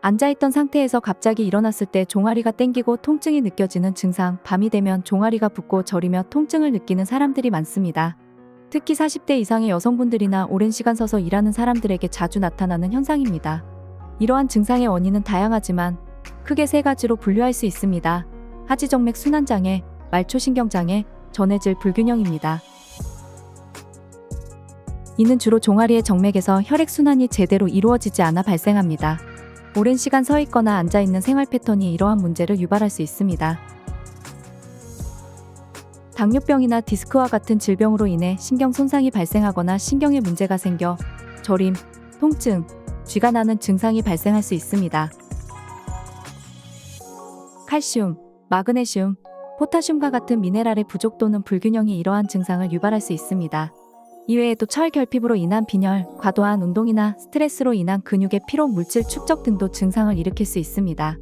앉아있던 상태에서 갑자기 일어났을 때 종아리가 땡기고 통증이 느껴지는 증상, 밤이 되면 종아리가 붓고 저리며 통증을 느끼는 사람들이 많습니다. 특히 40대 이상의 여성분들이나 오랜 시간 서서 일하는 사람들에게 자주 나타나는 현상입니다. 이러한 증상의 원인은 다양하지만 크게 세 가지로 분류할 수 있습니다. 하지정맥 순환장애, 말초신경장애, 전해질 불균형입니다. 이는 주로 종아리의 정맥에서 혈액순환이 제대로 이루어지지 않아 발생합니다. 오랜 시간 서 있거나 앉아 있는 생활 패턴이 이러한 문제를 유발할 수 있습니다. 당뇨병이나 디스크와 같은 질병으로 인해 신경 손상이 발생하거나 신경에 문제가 생겨 저림, 통증, 쥐가 나는 증상이 발생할 수 있습니다. 칼슘, 마그네슘, 포타슘과 같은 미네랄의 부족 또는 불균형이 이러한 증상을 유발할 수 있습니다. 이외에도 철 결핍으로 인한 빈혈, 과도한 운동이나 스트레스로 인한 근육의 피로 물질 축적 등도 증상을 일으킬 수 있습니다.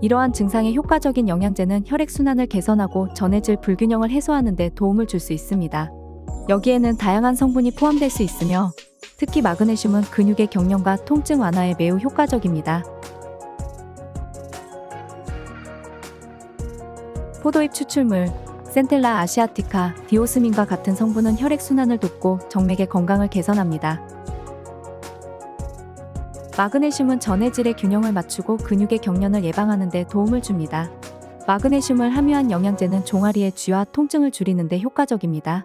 이러한 증상에 효과적인 영양제는 혈액순환을 개선하고 전해질 불균형을 해소하는 데 도움을 줄 수 있습니다. 여기에는 다양한 성분이 포함될 수 있으며 특히 마그네슘은 근육의 경련과 통증 완화에 매우 효과적입니다. 포도잎 추출물, 센텔라 아시아티카, 디오스민과 같은 성분은 혈액순환을 돕고 정맥의 건강을 개선합니다. 마그네슘은 전해질의 균형을 맞추고 근육의 경련을 예방하는 데 도움을 줍니다. 마그네슘을 함유한 영양제는 종아리의 쥐와 통증을 줄이는 데 효과적입니다.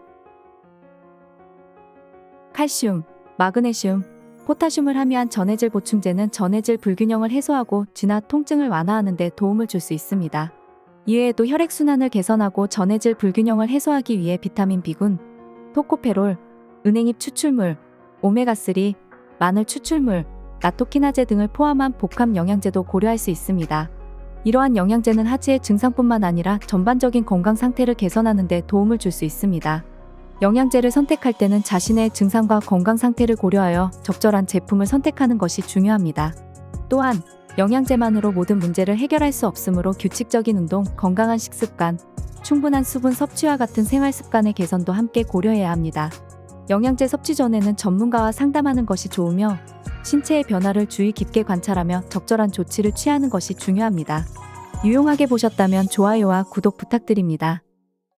칼슘, 마그네슘, 포타슘을 함유한 전해질 보충제는 전해질 불균형을 해소하고 쥐나 통증을 완화하는 데 도움을 줄 수 있습니다. 이외에도 혈액순환을 개선하고 전해질 불균형을 해소하기 위해 비타민 B군, 토코페롤, 은행잎 추출물, 오메가3, 마늘 추출물, 나토키나제 등을 포함한 복합 영양제도 고려할 수 있습니다. 이러한 영양제는 하지의 증상뿐만 아니라 전반적인 건강 상태를 개선하는 데 도움을 줄 수 있습니다. 영양제를 선택할 때는 자신의 증상과 건강 상태를 고려하여 적절한 제품을 선택하는 것이 중요합니다. 또한 영양제만으로 모든 문제를 해결할 수 없으므로 규칙적인 운동, 건강한 식습관, 충분한 수분 섭취와 같은 생활 습관의 개선도 함께 고려해야 합니다. 영양제 섭취 전에는 전문가와 상담하는 것이 좋으며 신체의 변화를 주의 깊게 관찰하며 적절한 조치를 취하는 것이 중요합니다. 유용하게 보셨다면 좋아요와 구독 부탁드립니다.